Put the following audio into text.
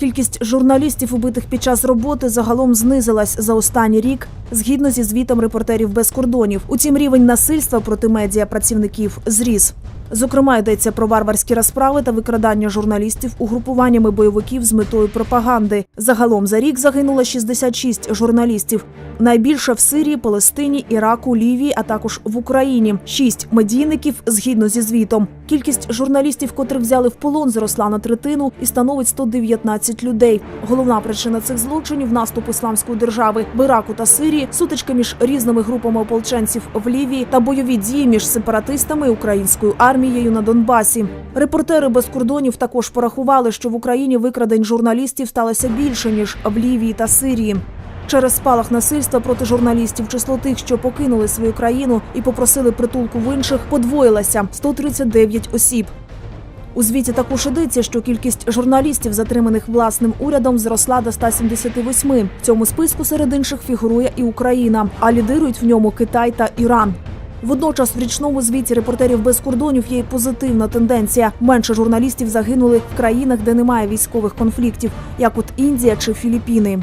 Кількість журналістів, убитих під час роботи, загалом знизилась за останній рік, згідно зі звітом репортерів без кордонів. Утім, рівень насильства проти медіа працівників зріс. Зокрема, йдеться про варварські розправи та викрадання журналістів угрупуваннями бойовиків з метою пропаганди. Загалом за рік загинуло 66 журналістів. Найбільше в Сирії, Палестині, Іраку, Лівії, а також в Україні. Шість медійників згідно зі звітом. Кількість журналістів, котрих взяли в полон, зросла на третину і становить 119 людей. Головна причина цих злочинів наступ ісламської держави в Іраку та Сирії, сутички між різними групами ополченців в Лівії та бойові дії між сепаратистами і українською армією на Донбасі. Репортери без кордонів також порахували, що в Україні викрадень журналістів сталося більше ніж в Лівії та Сирії. Через спалах насильства проти журналістів число тих, що покинули свою країну і попросили притулку в інших, подвоїлося 139 осіб. У звіті також йдеться, що кількість журналістів, затриманих власним урядом, зросла до 178. В цьому списку серед інших фігурує і Україна, а лідирують в ньому Китай та Іран. Водночас в річному звіті репортерів без кордонів є й позитивна тенденція. Менше журналістів загинули в країнах, де немає військових конфліктів, як от Індія чи Філіппіни.